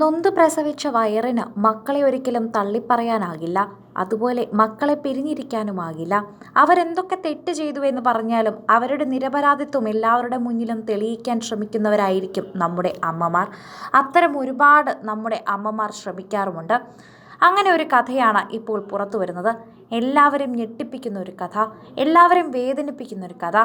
നൊന്ത് പ്രസവിച്ച വയറിന് മക്കളെ ഒരിക്കലും തള്ളിപ്പറയാനാകില്ല. അതുപോലെ മക്കളെ പിരിഞ്ഞിരിക്കാനുമാകില്ല. അവരെന്തൊക്കെ തെറ്റ് ചെയ്തു എന്ന് പറഞ്ഞാലും അവരുടെ നിരപരാധിത്വം എല്ലാവരുടെ മുന്നിലും തെളിയിക്കാൻ ശ്രമിക്കുന്നവരായിരിക്കും നമ്മുടെ അമ്മമാർ. അത്തരം ഒരുപാട് നമ്മുടെ അമ്മമാർ ശ്രമിക്കാറുമുണ്ട്. അങ്ങനെ ഒരു കഥയാണ് ഇപ്പോൾ പുറത്തു വരുന്നത്. എല്ലാവരും ഞെട്ടിപ്പിക്കുന്ന ഒരു കഥ എല്ലാവരും വേദനിപ്പിക്കുന്ന ഒരു കഥ.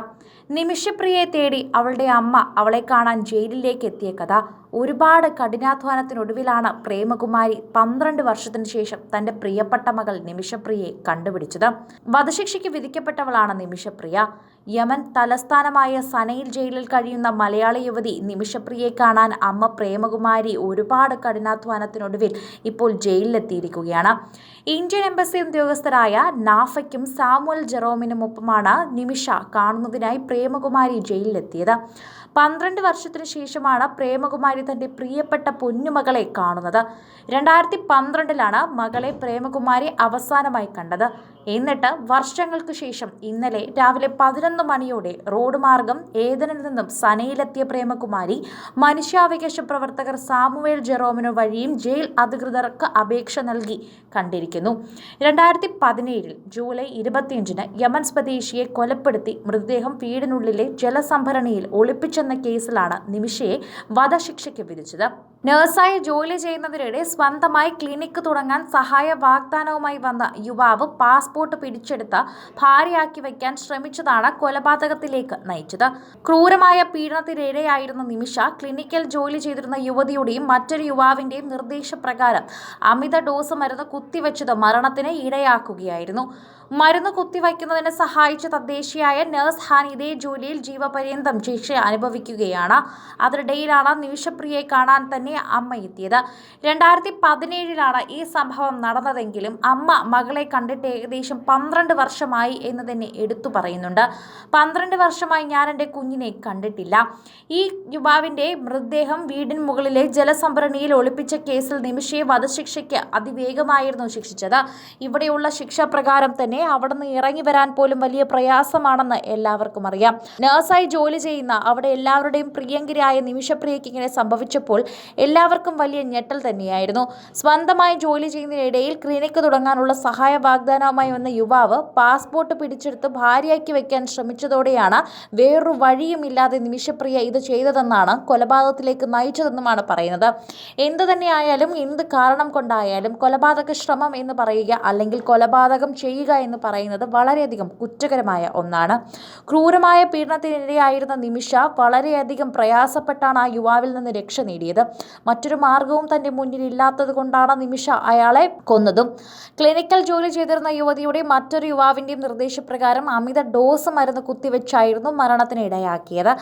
നിമിഷപ്രിയയെ തേടി അവളുടെ അമ്മ അവളെ കാണാൻ ജയിലിലേക്ക് എത്തിയ കഥ ഒരുപാട് കഠിനാധ്വാനത്തിനൊടുവിലാണ് പ്രേമകുമാരി പന്ത്രണ്ട് വർഷത്തിന് ശേഷം തന്റെ പ്രിയപ്പെട്ട മകൾ നിമിഷപ്രിയയെ കണ്ടുപിടിച്ചത്. വധശിക്ഷയ്ക്ക് വിധിക്കപ്പെട്ടവളാണ് നിമിഷപ്രിയ. യമൻ തലസ്ഥാനമായ സനയിൽ ജയിലിൽ കഴിയുന്ന മലയാളി യുവതി നിമിഷപ്രിയയെ കാണാൻ അമ്മ പ്രേമകുമാരി ഒരുപാട് കഠിനാധ്വാനത്തിനൊടുവിൽ ഇപ്പോൾ ജയിലിലെത്തിയിരിക്കുകയാണ്. ഇന്ത്യൻ എംബസി ഉദ്യോഗസ്ഥരായ നാഫയ്ക്കും സാമുവൽ ജെറോമിനുമൊപ്പമാണ് നിമിഷ കാണുന്നതിനായി പ്രേമകുമാരി ജയിലിലെത്തിയത്. പന്ത്രണ്ട് വർഷത്തിനു ശേഷമാണ് പ്രേമകുമാരി തന്റെ പ്രിയപ്പെട്ട പൊന്നുമകളെ കാണുന്നത്. രണ്ടായിരത്തി പന്ത്രണ്ടിലാണ് മകളെ പ്രേമകുമാരി അവസാനമായി കണ്ടത്. എന്നിട്ട് വർഷങ്ങൾക്ക് ശേഷം ഇന്നലെ രാവിലെ പതിനൊന്ന് മണിയോടെ റോഡ് മാർഗം ഏതനിൽ നിന്നും സനയിലെത്തിയ പ്രേമകുമാരി മനുഷ്യാവകാശ പ്രവർത്തകർ സാമുവേൽ ജെറോമിനു വഴിയും ജയിൽ അധികൃതർക്ക് അപേക്ഷ നൽകി കണ്ടിരിക്കുന്നു. രണ്ടായിരത്തി പതിനേഴിൽ ജൂലൈ ഇരുപത്തിയഞ്ചിന് യമൻ സ്വദേശിയെ കൊലപ്പെടുത്തി മൃതദേഹം വീടിനുള്ളിലെ ജലസംഭരണിയിൽ ഒളിപ്പിച്ചെന്ന കേസിലാണ് നിമിഷയെ വധശിക്ഷയ്ക്ക് വിധിച്ചത്. നഴ്സായി ജോലി ചെയ്യുന്നതിനിടെ സ്വന്തമായി ക്ലിനിക്ക് തുടങ്ങാൻ സഹായ വാഗ്ദാനവുമായി വന്ന യുവാവ് പാസ്പോർട്ട് പിടിച്ചെടുത്ത ഭാര്യയാക്കി വയ്ക്കാൻ ശ്രമിച്ചതാണ് കൊലപാതകത്തിലേക്ക് നയിച്ചത്. ക്രൂരമായ പീഡനത്തിനിരയായിരുന്ന നിമിഷ ക്ലിനിക്കിൽ ജോലി ചെയ്തിരുന്ന യുവതിയുടെയും മറ്റൊരു യുവാവിന്റെയും നിർദ്ദേശപ്രകാരം അമിത ഡോസ് മരുന്ന് കുത്തിവെച്ചത് മരണത്തിന് ഇടയാക്കുകയായിരുന്നു മരുന്ന് കുത്തിവയ്ക്കുന്നതിന് സഹായിച്ച തദ്ദേശിയായ നഴ്സ് ഹാൻ ഇതേ ജോലിയിൽ ജീവപര്യന്തം ശിക്ഷ അനുഭവിക്കുകയാണ്. അതിനിടയിലാണ് നിമിഷപ്രിയയെ കാണാൻ തന്നെ അമ്മ എത്തിയത്. രണ്ടായിരത്തി പതിനേഴിലാണ് ഈ സംഭവം നടന്നതെങ്കിലും അമ്മ മകളെ കണ്ടിട്ട് ഏകദേശം പന്ത്രണ്ട് വർഷമായി എന്ന് തന്നെ എടുത്തു പറയുന്നുണ്ട്. പന്ത്രണ്ട് വർഷമായി ഞാൻ എന്റെ കുഞ്ഞിനെ കണ്ടിട്ടില്ല. ഈ യുവാവിന്റെ മൃതദേഹം വീടിന് മുകളിലെ ജലസംഭരണിയിൽ ഒളിപ്പിച്ച കേസിൽ നിമിഷയെ വധശിക്ഷയ്ക്ക് അതിവേഗമായിരുന്നു ശിക്ഷിച്ചത്. ഇവിടെയുള്ള ശിക്ഷ പ്രകാരം തന്നെ അവിടെ നിന്ന് ഇറങ്ങി വരാൻ പോലും വലിയ പ്രയാസമാണെന്ന് എല്ലാവർക്കും അറിയാം. നഴ്സായി ജോലി ചെയ്യുന്ന അവിടെ എല്ലാവരുടെയും പ്രിയങ്കരിയായ നിമിഷപ്രിയയ്ക്ക് ഇങ്ങനെ സംഭവിച്ചപ്പോൾ എല്ലാവർക്കും വലിയ ഞെട്ടൽ തന്നെയായിരുന്നു. സ്വന്തമായി ജോലി ചെയ്യുന്നതിനിടയിൽ ക്ലിനിക്ക് തുടങ്ങാനുള്ള സഹായ വാഗ്ദാനവുമായി വന്ന യുവാവ് പാസ്പോർട്ട് പിടിച്ചെടുത്ത് ഭാര്യയാക്കി വെക്കാൻ ശ്രമിച്ചതോടെയാണ് വേറൊരു വഴിയുമില്ലാതെ നിമിഷപ്രിയ ഇത് ചെയ്തതെന്നാണ് കൊലപാതകത്തിലേക്ക് നയിച്ചതെന്നുമാണ് പറയുന്നത്. എന്തു തന്നെയായാലും എന്ത് കാരണം കൊണ്ടായാലും കൊലപാതക ശ്രമം എന്ന് പറയുക അല്ലെങ്കിൽ കൊലപാതകം ചെയ്യുക എന്ന് പറയുന്നത് വളരെയധികം കുറ്റകരമായ ഒന്നാണ്. ക്രൂരമായ പീഡനത്തിനിരയായിരുന്ന നിമിഷ വളരെയധികം പ്രയാസപ്പെട്ടാണ് ആ യുവാവിൽ നിന്ന് രക്ഷ നേടിയത്. മറ്റൊരു മാർഗവും തന്റെ മുന്നിൽ ഇല്ലാത്തത് കൊണ്ടാണ് നിമിഷ അയാളെ കൊന്നതും. ക്ലിനിക്കൽ ജോലി ചെയ്തിരുന്ന യുവതിയുടെ മറ്റൊരു യുവാവിന്റെയും നിർദ്ദേശപ്രകാരം അമിത ഡോസ് മരുന്ന് കുത്തിവെച്ചായിരുന്നു മരണത്തിന് ഇടയാക്കിയത്.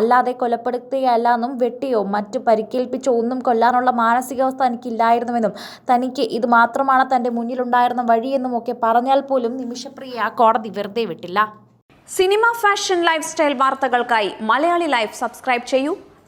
അല്ലാതെ കൊലപ്പെടുത്തുകയല്ല എന്നും വെട്ടിയോ മറ്റു പരിക്കേൽപ്പിച്ചോ ഒന്നും കൊല്ലാനുള്ള മാനസികാവസ്ഥ തനിക്കില്ലായിരുന്നുവെന്നും തനിക്ക് ഇത് മാത്രമാണ് തന്റെ മുന്നിലുണ്ടായിരുന്ന വഴിയെന്നും ഒക്കെ പറഞ്ഞാൽ പോലും നിമിഷപ്രിയ കോടതി വെറുതെ വിട്ടില്ല. സിനിമ ഫാഷൻ ലൈഫ് സ്റ്റൈൽ വാർത്തകൾക്കായി മലയാളി ലൈഫ് സബ്സ്ക്രൈബ് ചെയ്യൂ.